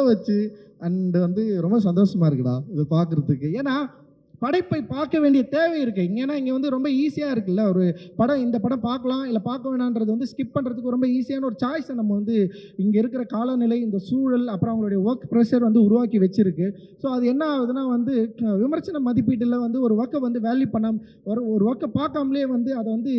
சொல்ல வச்சு அண்ட் வந்து ரொம்ப சந்தோஷமாக இருக்குடா இதை பார்க்குறதுக்கு ஏன்னா படைப்பை பார்க்க வேண்டிய தேவை இருக்குது ஏன்னா இங்கே வந்து ரொம்ப ஈஸியாக இருக்குல்ல ஒரு படம் இந்த படம் பார்க்கலாம் இல்லை பார்க்க வேணான்றது வந்து ஸ்கிப் பண்ணுறதுக்கு ரொம்ப ஈஸியான ஒரு சாய்ஸை நம்ம வந்து இங்கே இருக்கிற காலநிலை இந்த சூழல் அப்புறம் அவங்களுடைய ஒர்க் ப்ரெஷர் வந்து உருவாக்கி வச்சுருக்கு. ஸோ அது என்ன ஆகுதுன்னா வந்து விமர்சன மதிப்பீட்டில் வந்து ஒரு ஒர்க்கை வந்து வேல்யூ பண்ணாம ஒரு ஒரு ஒர்க்கை பார்க்காமலே வந்து அதை வந்து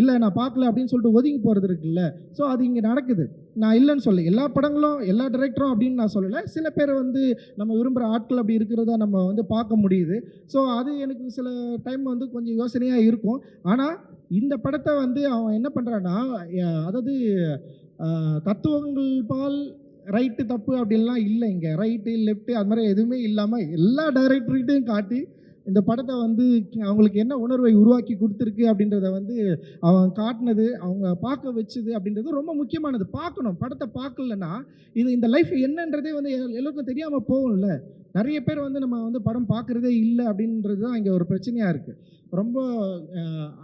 இல்லை நான் பார்க்கல அப்படின்னு சொல்லிட்டு ஒதுங்கி போகிறது இருக்குல்ல. ஸோ அது இங்கே நடக்குது. நான் இல்லைன்னு சொல்ல எல்லா படங்களும் எல்லா டைரக்டரும் அப்படின்னு நான் சொல்லலை. சில பேர் வந்து நம்ம விரும்புகிற ஆட்கள் அப்படி இருக்கிறத நம்ம வந்து பார்க்க முடியுது. ஸோ அது எனக்கு சில டைம் வந்து கொஞ்சம் யோசனையாக இருக்கும். ஆனால் இந்த படத்தை வந்து அவன் என்ன பண்ணுறான்னா அதாவது தத்துவங்கள் பால் ரைட்டு தப்பு அப்படின்லாம் இல்லை இங்கே. ரைட்டு லெஃப்ட்டு அது மாதிரி எதுவுமே இல்லாமல் எல்லா டைரக்டர்கிட்டையும் காட்டி இந்த படத்தை வந்து அவங்களுக்கு என்ன உணர்வை உருவாக்கி கொடுத்துருக்கு அப்படின்றத வந்து அவன் காட்டினது அவங்க பார்க்க வச்சது அப்படின்றது ரொம்ப முக்கியமானது. பார்க்கணும். படத்தை பார்க்கலன்னா இது இந்த லைஃப் என்னன்றதே வந்து எல்- எல்லாருக்கும் தெரியாமல் போகும்ல. நிறைய பேர் வந்து நம்ம வந்து படம் பார்க்குறதே இல்லை அப்படின்றது தான் இங்கே ஒரு பிரச்சனையாக இருக்குது ரொம்ப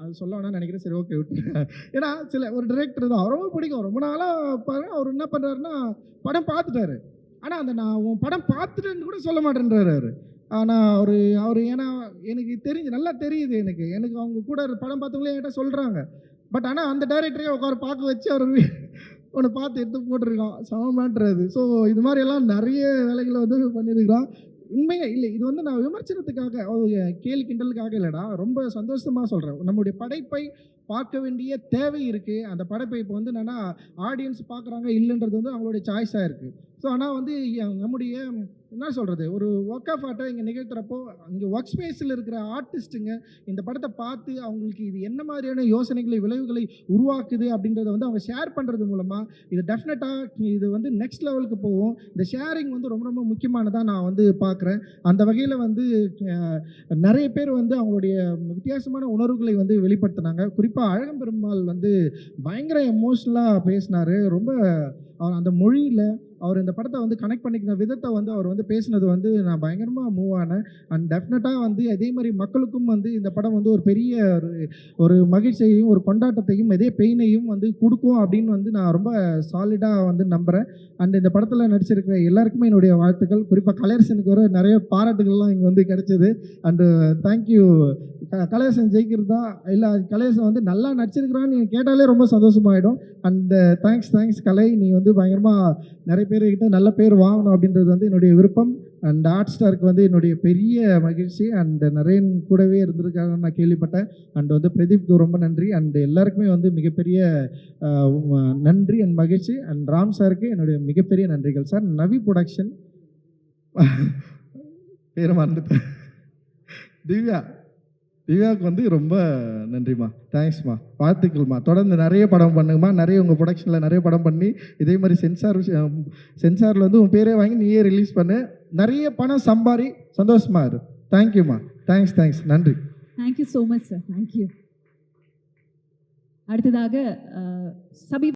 அது சொல்ல நினைக்கிறேன். சரி ஓகே விட்டு ஏன்னா சில ஒரு டிரெக்டர் தான். ரொம்ப பிடிக்கும். ரொம்ப நாளாக பாரு அவர் என்ன பண்ணுறாருன்னா படம் பார்த்துட்டாரு. ஆனால் அந்த நான் உன் படம் பார்த்துட்டேன்னு கூட சொல்ல மாட்டேன்றாரு அவர். ஆனால் அவர் அவர் ஏன்னா எனக்கு தெரிஞ்சு நல்லா தெரியுது எனக்கு. எனக்கு அவங்க கூட படம் பார்த்தவங்களே என்கிட்ட சொல்கிறாங்க பட் ஆனால் அந்த டைரக்டரே உட்கார பார்க்க வச்சு அவர் ஒன்று பார்த்து எடுத்து போட்டிருக்கான். சமமான்றது ஸோ இது மாதிரி எல்லாம் நிறைய வேலைகளை வந்து பண்ணியிருக்கிறான். உண்மையாக இல்லை இது வந்து நான் விமர்சனத்துக்காக ஒரு கேலி கிண்டலுக்காக இல்லைடா ரொம்ப சந்தோஷமாக சொல்கிறேன் நம்முடைய படைப்பை பார்க்க வேண்டிய தேவை இருக்குது அந்த படைப்பை இப்போ வந்து என்னென்னா ஆடியன்ஸ் பார்க்குறாங்க இல்லைன்றது வந்து அவங்களுடைய சாய்ஸாக இருக்குது ஸோ ஆனால் வந்து நம்முடைய என்ன சொல்கிறது ஒரு ஒர்க் ஆஃப் ஆர்ட்டை இங்கே நிகழ்த்துறப்போ இங்கே ஒர்க் ஸ்பேஸில் இருக்கிற ஆர்டிஸ்ட்டுங்க இந்த படத்தை பார்த்து அவங்களுக்கு இது என்ன மாதிரியான யோசனைகளை விளைவுகளை உருவாக்குது அப்படின்றத வந்து அவங்க ஷேர் பண்ணுறது மூலமாக இது டெஃபினட்டாக இது வந்து நெக்ஸ்ட் லெவலுக்கு போகும். இந்த ஷேரிங் வந்து ரொம்ப ரொம்ப முக்கியமானதாக நான் வந்து பார்க்குறேன். அந்த வகையில் வந்து நிறைய பேர் வந்து அவங்களுடைய வித்தியாசமான உணர்வுகளை வந்து வெளிப்படுத்தினாங்க. குறிப்பாக அழகம்பெருமாள் வந்து பயங்கர எமோஷ்னலாக பேசினார். ரொம்ப அவர் அந்த மொழியில் அவர் இந்த படத்தை வந்து கனெக்ட் பண்ணிக்கிற விதத்தை வந்து அவர் வந்து பேசினது வந்து நான் பயங்கரமாக மூவ் ஆனேன். அண்ட் டெஃபினட்டாக வந்து அதே மாதிரி மக்களுக்கும் வந்து இந்த படம் வந்து ஒரு பெரிய ஒரு ஒரு மகிழ்ச்சியையும் ஒரு கொண்டாட்டத்தையும் இதே பெயினையும் வந்து கொடுக்கும் அப்படின்னு வந்து நான் ரொம்ப சாலிடாக வந்து நம்புகிறேன் அண்ட் இந்த படத்தில் நடிச்சிருக்கிற எல்லாருக்குமே என்னுடைய வாழ்த்துக்கள். குறிப்பாக கலையரசனுக்கு வர நிறைய பாராட்டுகள்லாம் இங்கே வந்து கிடைச்சது. அண்டு தேங்க்யூ கலையரசன் ஜெயிக்கிறதா? இல்லை கலையரசன் வந்து நல்லா நடிச்சிருக்கிறான்னு நீங்கள் கேட்டாலே ரொம்ப சந்தோஷமாயிடும். And thanks thanks Kalai. நீ வந்து பயங்கரமாக நிறைய பேர்கிட்ட நல்ல பேர் வாங்கணும் அப்படின்றது வந்து என்னுடைய விருப்பம். அண்ட் ஹாட் ஸ்டாருக்கு வந்து என்னுடைய பெரிய மகிழ்ச்சி. அண்ட் நரேன் கூடவே இருந்திருக்காங்கன்னு நான் கேள்விப்பட்டேன். அண்ட் வந்து பிரதீப்க்கு ரொம்ப நன்றி. அண்ட் எல்லாருக்குமே வந்து மிகப்பெரிய நன்றி அண்ட் மகிழ்ச்சி. அண்ட் ராம் சாருக்கு என்னுடைய மிகப்பெரிய நன்றிகள். சார் நவி ப்ரொடக்ஷன். பேரை மறந்துட்டேன். திவ்யா. திவ்யாவுக்கு வந்து ரொம்ப நன்றிம்மா. தேங்க்ஸ்மா வாழ்த்துக்கள்மா. தொடர்ந்து நிறைய படம் பண்ணுங்கம்மா. நிறைய உங்கள் ப்ரொடக்ஷனில் நிறைய படம் பண்ணி இதே மாதிரி சென்சார் சென்சாரில் வந்து உன் பேரே வாங்கி நீயே ரிலீஸ் பண்ணு. நிறைய பணம் சம்பாரி சந்தோஷமா இரு. தேங்க்யூம்மா தேங்க்ஸ் தேங்க்ஸ் நன்றி. Thank you so much sir thank you அடுத்ததாக சபி